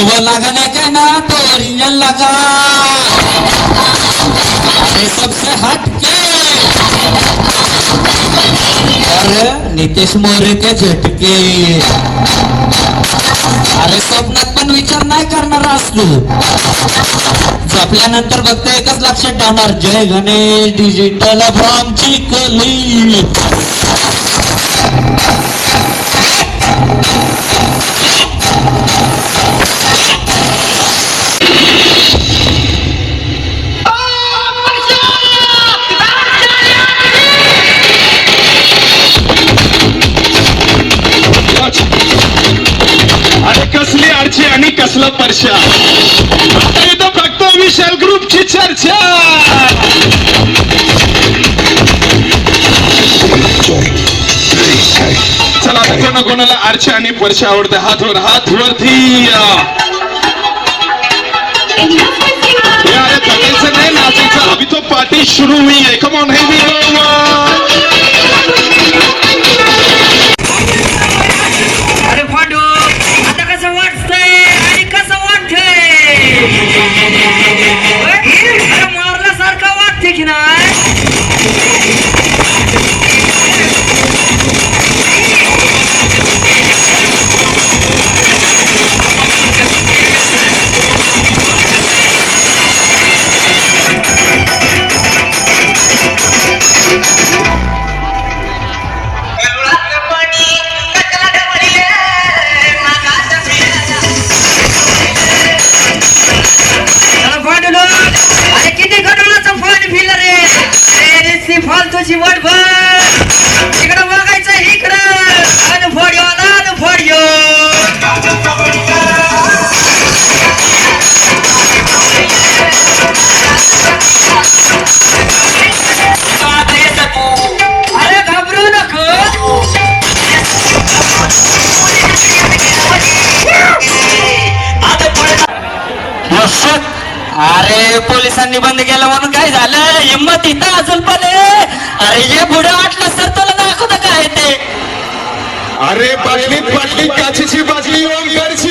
जो वो तो ओरिजिनल लगा. अरे सबसे हटके अरे नितेश मोरे के झटके. अरे स्वप्नात पण विचार नाही करणार आज तू फक्त एकच लक्षात ठेवणार जय गणेश डिजिटल फॉर्मची कली. कसली आरची आणि कसला परशा आता इथं फक्त विशाल ग्रुपची चर्चा. चला आता कोणा कोणाला आरची आणि परशा आवडते? हात वर हात वरती. हे नाही नाचायचं अभी तो पार्टी सुरू हुई है कम ऑन है પછી વટ अरे पोलिसांनी बंद केलं म्हणून काय झालं? हिंमत इथं अजून पण अरे हे पुढे वाटलं सर तुला दाखवत काय ते? अरे बाटलीत बाटली काचीची बाटली ओंकारची.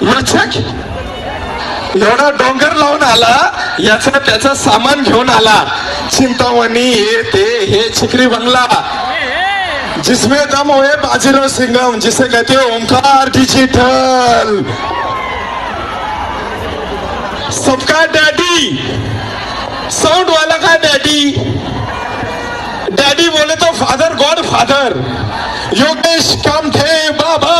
प्रतिष्ठानची एवढा डोंगर लावून आला याचा त्याचं सामान घेऊन आला. चिंतामणी हे ते हे चिकरी बंगला. जिसमें दम होए बाजीराव सिंगम जिसे कहते हैं ओंकार डिजिटल। सबका डैडी साउंड वाला का डैडी। डैडी बोले तो father god father Yogesh Kamthe Baba.